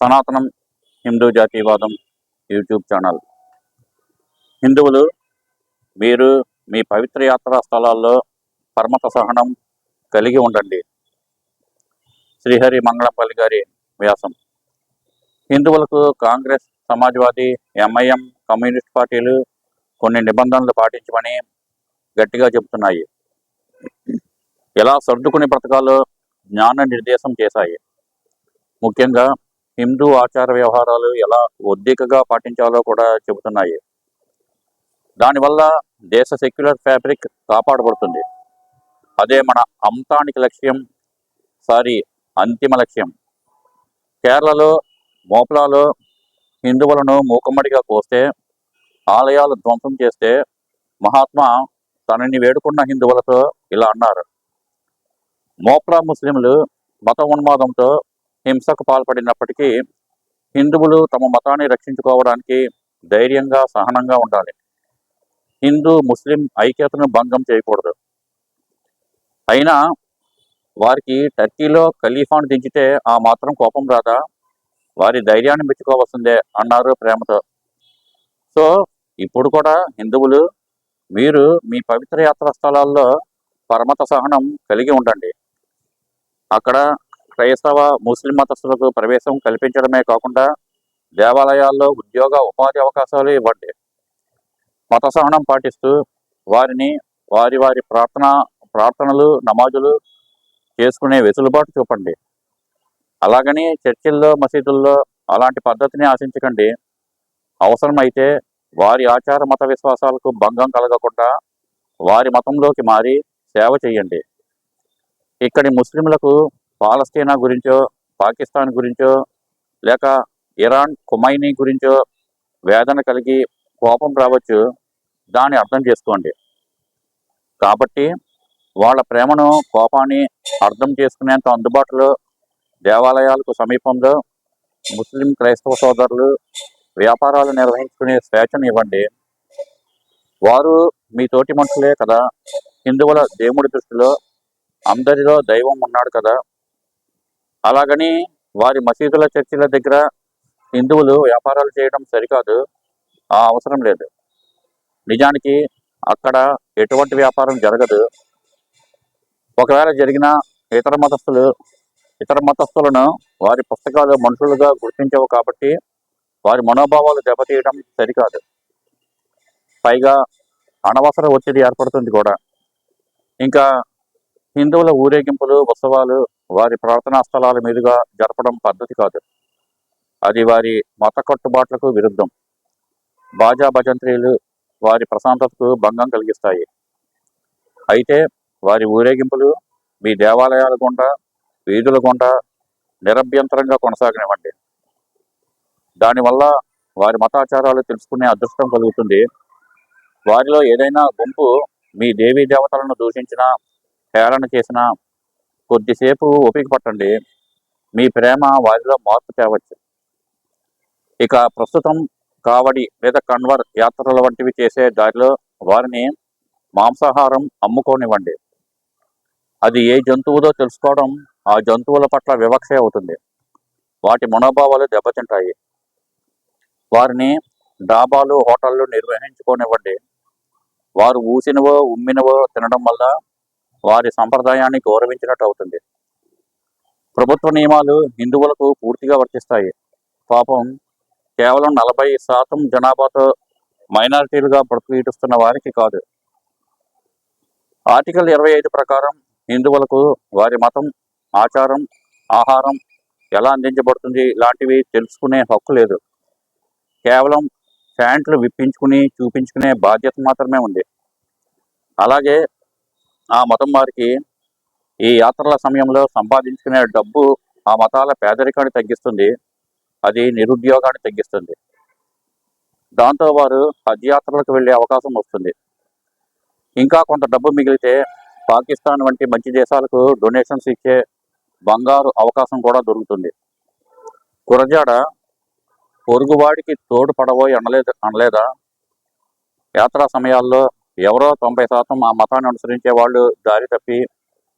సనాతనం హిందూ జాతీయవాదం YouTube channel. హిందువులు మీరు మీ పవిత్ర యాత్రా స్థలాల్లో పరమత సహనం కలిగి ఉండండి. శ్రీహరి మంగళంపల్లి గారి వ్యాసం. హిందువులకు కాంగ్రెస్ సమాజ్వాదీ ఎంఐఎం కమ్యూనిస్ట్ పార్టీలు కొన్ని నిబంధనలు పాటించమని గట్టిగా చెబుతున్నాయి. ఎలా సర్దుకుని బ్రతకాలో జ్ఞాన నిర్దేశం చేశాయి. ముఖ్యంగా హిందూ ఆచార వ్యవహారాలు ఎలా ఒద్దికగా పాటించాలో కూడా చెబుతున్నాయి. దానివల్ల దేశ సెక్యులర్ ఫ్యాబ్రిక్ కాపాడబడుతుంది. అదే మన అంతానికి లక్ష్యం సారీ అంతిమ లక్ష్యం. కేరళలో మోపలాలో హిందువులను మూకమ్మడిగా కోస్తే ఆలయాలు ధ్వంసం చేస్తే మహాత్మా తనని వేడుకున్న హిందువులతో ఇలా అన్నారు. మోప్లా ముస్లింలు మత ఉన్మాదంతో హింసకు పాల్పడినప్పటికీ హిందువులు తమ మతాన్ని రక్షించుకోవడానికి ధైర్యంగా సహనంగా ఉండాలి. హిందూ ముస్లిం ఐక్యతను భంగం చేయకూడదు. అయినా వారికి టర్కీలో ఖలీఫాను దించితే ఆ మాత్రం కోపం రాదా? వారి ధైర్యాన్ని మెచ్చుకోవాల్సిందే అన్నారు ప్రేమతో. సో ఇప్పుడు కూడా హిందువులు మీరు మీ పవిత్ర యాత్రా స్థలాల్లో పరమత సహనం కలిగి ఉండండి. అక్కడ క్రైస్తవ ముస్లిం మతస్థులకు ప్రవేశం కల్పించడమే కాకుండా దేవాలయాల్లో ఉద్యోగ ఉపాధి అవకాశాలు ఇవ్వండి. మత సహనం పాటిస్తూ వారిని వారి వారి ప్రార్థన ప్రార్థనలు నమాజులు చేసుకునే వెసులుబాటు చూపండి. అలాగని చర్చిల్లో మసీదుల్లో అలాంటి పద్ధతిని ఆశించకండి. అవసరమైతే వారి ఆచార మత విశ్వాసాలకు భంగం కలగకుండా వారి మతంలోకి మారి సేవ చేయండి. ఇక్కడి ముస్లింలకు పాలస్తీనా గురించో పాకిస్తాన్ గురించో లేక ఇరాన్ కుమైనీ గురించో వేదన కలిగి కోపం రావచ్చు దాన్ని అర్థం చేసుకోండి. కాబట్టి వాళ్ళ ప్రేమను కోపాన్ని అర్థం చేసుకునేంత అందుబాటులో దేవాలయాలకు సమీపంలో ముస్లిం క్రైస్తవ సోదరులు వ్యాపారాలు నిర్వహించుకునే స్వేచ్ఛను ఇవ్వండి. వారు మీ తోటి మనుషులే కదా. హిందువుల దేవుడి దృష్టిలో అందరిలో దైవం ఉన్నాడు కదా. అలాగని వారి మసీదుల చర్చిల దగ్గర హిందువులు వ్యాపారాలు చేయడం సరికాదు. ఆ అవసరం లేదు. నిజానికి అక్కడ ఎటువంటి వ్యాపారం జరగదు. ఒకవేళ జరిగిన ఇతర మతస్థులు ఇతర మతస్థులను వారి పుస్తకాలు మనుషులుగా గుర్తించవు కాబట్టి వారి మనోభావాలు దెబ్బతీయడం సరికాదు. పైగా అనవసర ఒత్తిడి ఏర్పడుతుంది కూడా. ఇంకా హిందువుల ఊరేగింపులు ఉత్సవాలు వారి ప్రార్థనా స్థలాల మీదుగా జరపడం పద్ధతి కాదు. అది వారి మత కట్టుబాట్లకు విరుద్ధం. బాజా భజంత్రీలు వారి ప్రశాంతతకు భంగం కలిగిస్తాయి. అయితే వారి ఊరేగింపులు మీ దేవాలయాల గుండా వీధుల గుండా నిరభ్యంతరంగా కొనసాగనివ్వండి. దానివల్ల వారి మతాచారాలు తెలుసుకునే అదృష్టం కలుగుతుంది. వారిలో ఏదైనా గుంపు మీ దేవీ దేవతలను దూషించినా హేళన చేసినా కొద్దిసేపు ఓపిక పట్టండి. మీ ప్రేమ వారిలో మార్పు తేవచ్చు. ఇక ప్రస్తుతం కావడి లేదా కన్వర్ యాత్రల వంటివి చేసే దారిలో వారిని మాంసాహారం అమ్ముకోనివ్వండి. అది ఏ జంతువుదో తెలుసుకోవడం ఆ జంతువుల పట్ల వివక్ష అవుతుంది. వాటి మనోభావాలు దెబ్బతింటాయి. వారిని డాబాలు హోటళ్ళు నిర్వహించుకోనివ్వండి. వారు ఊసినవో ఉమ్మినవో తినడం వల్ల వారి సంప్రదాయాన్ని గౌరవించినట్టు అవుతుంది. ప్రభుత్వ నియమాలు హిందువులకు పూర్తిగా వర్తిస్తాయి. పాపం కేవలం నలభై శాతం జనాభాతో మైనారిటీలుగా బ్రతుకుస్తున్న వారికి కాదు. ఆర్టికల్ ఇరవై ఐదు ప్రకారం హిందువులకు వారి మతం ఆచారం ఆహారం ఎలా అందించబడుతుంది ఇలాంటివి తెలుసుకునే హక్కు లేదు. కేవలం ప్యాంట్లు విప్పించుకుని చూపించుకునే బాధ్యత మాత్రమే ఉంది. అలాగే ఆ మతం వారికి ఈ యాత్రల సమయంలో సంపాదించుకునే డబ్బు ఆ మతాల పేదరికాన్ని తగ్గిస్తుంది. అది నిరుద్యోగాన్ని తగ్గిస్తుంది. దాంతో వారు హజ్ యాత్రలకు వెళ్ళే అవకాశం వస్తుంది. ఇంకా కొంత డబ్బు మిగిలితే పాకిస్తాన్ వంటి మంచి దేశాలకు డొనేషన్స్ ఇచ్చే బంగారు అవకాశం కూడా దొరుకుతుంది. గురజాడ పొరుగువాడికి తోడు అనలేదు అనలేదా? యాత్రా సమయాల్లో ఎవరో తొంభై శాతం ఆ మతాన్ని అనుసరించే వాళ్ళు దారి తప్పి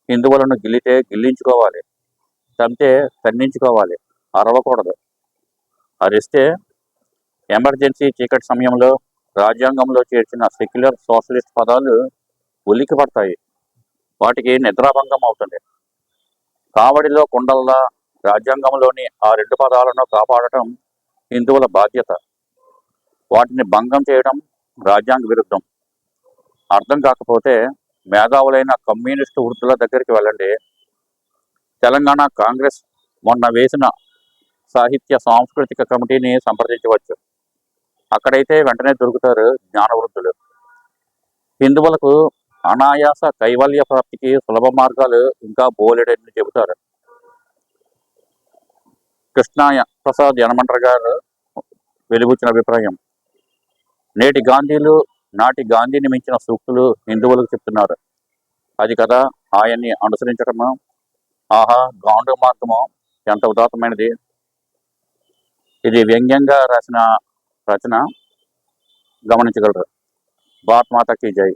హిందువులను గిల్లితే గిల్లించుకోవాలి. తంతే ఖండించుకోవాలి అరవకూడదు. అరిస్తే ఎమర్జెన్సీ చీకటి సమయంలో రాజ్యాంగంలో చేర్చిన సెక్యులర్ సోషలిస్ట్ పదాలు ఉలికి పడతాయి. వాటికి నిద్రాభంగం అవుతుంది. కావడిలో కుండల్లా రాజ్యాంగంలోని ఆ రెండు పదాలను కాపాడటం హిందువుల బాధ్యత. వాటిని భంగం చేయడం రాజ్యాంగ విరుద్ధం. అర్థం కాకపోతే మేధావులైన కమ్యూనిస్టు వృద్ధుల దగ్గరికి వెళ్ళండి. తెలంగాణ కాంగ్రెస్ మొన్న వేసిన సాహిత్య సాంస్కృతిక కమిటీని సంప్రదించవచ్చు. అక్కడైతే వెంటనే దొరుకుతారు జ్ఞానవృద్ధులు హిందువులకు అనాయాస కైవల్య ప్రాప్తికి సులభ మార్గాలు ఇంకా బోలెడని చెబుతారు. కృష్ణాయ ప్రసాద్ యనమంటర్ గారు వెలుగుచ్చిన అభిప్రాయం. నేటి గాంధీలు నాటి గాంధీని మించిన సూక్తులు హిందువులకు చెప్తున్నారు. అది కదా ఆయన్ని అనుసరించడము ఆహా గాండు మార్గము ఎంత ఉదాత్తమైనది. ఇది వ్యంగ్యంగా రాసిన రచన. గమనించగలరు. భారత్ మాతకి జై.